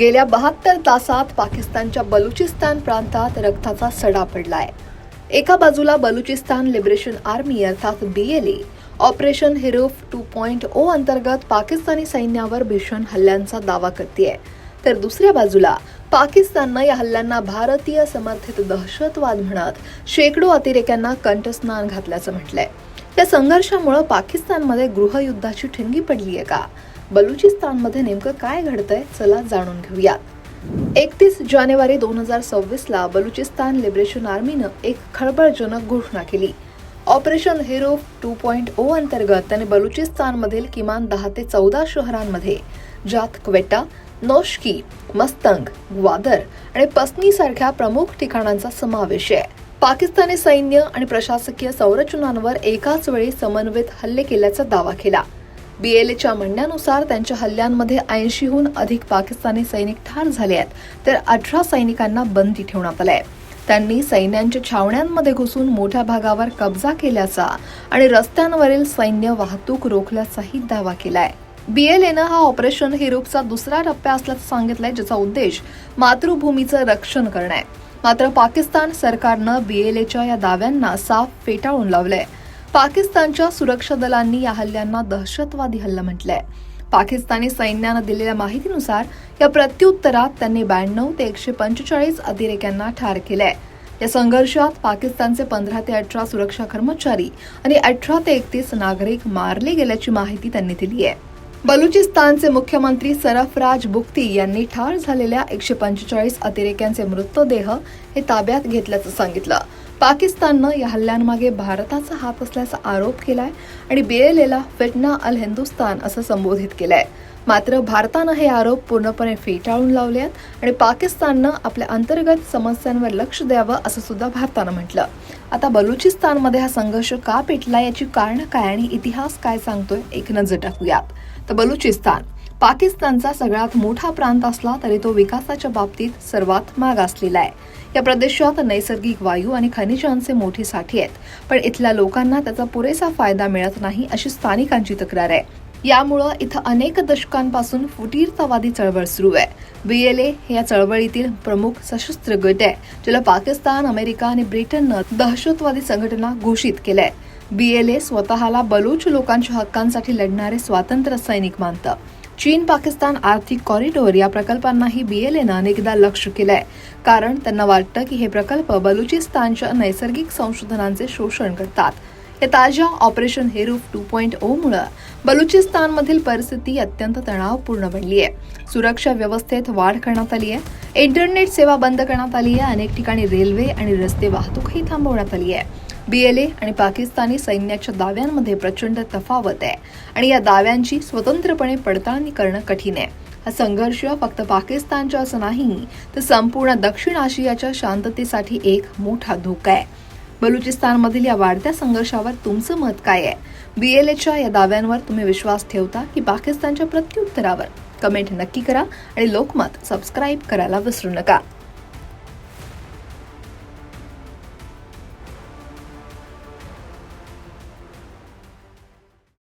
गेल्या बहात्तर तासात पाकिस्तानच्या बलुचिस्तान प्रांतात रक्ताचा सडा पडलाय. एका बाजूला बलुचिस्तान लिबरेशन आर्मी अर्थात BLA operation Herof two point O अंतर्गत पाकिस्तानी सैन्यावर भीषण हल्ल्यांचा दावा करते तर दुसऱ्या बाजूला पाकिस्ताननं या हल्ल्यांना भारतीय समर्थित दहशतवाद म्हणत शेकडो अतिरेक्यांना कंठस्नान घातल्याचं म्हटलंय. या संघर्षामुळं पाकिस्तानमध्ये गृहयुद्धाची ठिणगी पडली आहे का? बलुचिस्तानमध्ये नेमकं काय घडतंय? चला जाणून घेऊयात. एकतीस जानेवारी दोन हजार सव्वीसला बलुचिस्तान लिबरेशन आर्मीनं एक खळबळजनक घोषणा केली. Operation Herof two point O अंतर्गत त्याने बलुचिस्तानमधील किमान दहा ते चौदा शहरांमध्ये ज्यात क्वेटा नोशकी मस्तंग ग्वादर आणि पस्नीसारख्या प्रमुख ठिकाणांचा समावेश आहे. पाकिस्तानी सैन्य आणि प्रशासकीय संरचनांवर एकाच वेळी समन्वित हल्ले केल्याचा दावा केला. बीएलएच्या म्हणण्यानुसार त्यांच्या हल्ल्यांमध्ये ऐंशीहून अधिक पाकिस्तानी सैनिक ठार झाले आहेत तर अठरा सैनिकांना बंदी ठेवण्यात आलाय. त्यांनी सैन्यांच्या छावण्यांमध्ये घुसून मोठ्या भागावर कब्जा केल्याचा आणि रस्त्यांवरील सैन्य वाहतूक रोखल्याचाही दावा केलाय. बीएलएनं हा ऑपरेशन हिरोपचा दुसरा टप्पा असल्याचं सांगितलंय ज्याचा उद्देश मातृभूमीचं रक्षण करणं आहे. मात्र पाकिस्तान सरकारनं बीएलएच्या या दाव्यांना साफ फेटाळून लावलंय. पाकिस्तानच्या सुरक्षा दलांनी या हल्ल्यांना दहशतवादी हल्ला म्हटलंय. पाकिस्तानी सैन्यानं दिलेल्या माहितीनुसार या प्रत्युत्तरात त्यांनी ब्याण्णव ते एकशे पंचेचाळीस अतिरेक्यांना ठार केलंय. या संघर्षात पाकिस्तानचे पंधरा ते अठरा सुरक्षा कर्मचारी आणि अठरा ते एकतीस नागरिक मारले गेल्याची माहिती त्यांनी दिली आहे बलुचिस्तानचे मुख्यमंत्री सरफराज बुक्ती यांनी ठार झालेल्या एकशे पंचेचाळीस अतिरेक्यांचे मृतदेह हे ताब्यात घेतल्याचं सांगितलं. पाकिस्ताननं या हल्ल्यांमागे भारताचा हात असल्याचा आरोप केलाय आणि बीएलएला फिटना अल हिंदुस्तान असं संबोधित केलंय. मात्र भारतानं हे आरोप पूर्णपणे फेटाळून लावले आहेत आणि पाकिस्ताननं आपल्या अंतर्गत समस्यांवर लक्ष द्यावं असं सुद्धा भारतानं म्हटलं. आता बलुचिस्तानमध्ये हा संघर्ष का पेटला याची कारणं काय आणि इतिहास काय सांगतोय एक नजर टाकूयात. तर बलुचिस्तान पाकिस्तानचा सगळ्यात मोठा प्रांत असला तरी तो विकासाच्या बाबतीत सर्वात मागासलेला आहे. या प्रदेशात नैसर्गिक वायू आणि खनिजांचे मोठे साठे आहेत पण इथल्या लोकांना त्याचा पुरेसा फायदा मिळत नाही अशी स्थानिकांची तक्रार आहे. यामुळं इथं अनेक दशकांपासून फुटीरतावादी चळवळ सुरू आहे. बी एल ए या चळवळीतील प्रमुख सशस्त्र गट आहे ज्याला पाकिस्तान अमेरिका आणि ब्रिटननं दहशतवादी संघटना घोषित केलंय. ए स्वतःला बलूच लोकांच्या हक्कांसाठी लढणारे स्वातंत्र्य सैनिक मानतं. चीन पाकिस्तान आर्थिक कॉरिडॉर या प्रकल्पांनाही बी एल एनं अनेकदा लक्ष केलंय. कारण त्यांना वाटतं की हे प्रकल्प बलुचिस्तानच्या नैसर्गिक संशोधनांचे शोषण करतात. या ताज्या operation Herof two point O बलुचिस्तानमधील परिस्थिती अत्यंत तणावपूर्ण बनली आहे. सुरक्षा व्यवस्थेत वाढ करण्यात आली आहे. इंटरनेट सेवा बंद करण्यात आली आहे. अनेक ठिकाणी रेल्वे आणि रस्ते वाहतूकही थांबवण्यात आली आहे. बीएलए आणि पाकिस्तानी सैन्याच्या दाव्यांमध्ये प्रचंड तफावत आहे आणि या दाव्यांची स्वतंत्रपणे पडताळणी करणं कठीण आहे. हा संघर्ष फक्त पाकिस्तानच्या असं नाही तर संपूर्ण दक्षिण आशियाच्या शांततेसाठी एक मोठा धोका आहे. बलुचिस्तानमधील या वाढत्या संघर्षावर तुमचं मत काय आहे? बीएलएच्या या दाव्यांवर तुम्ही विश्वास ठेवता की पाकिस्तानच्या प्रत्युत्तरावर? कमेंट नक्की करा आणि लोकमत सबस्क्राईब करायला विसरू नका.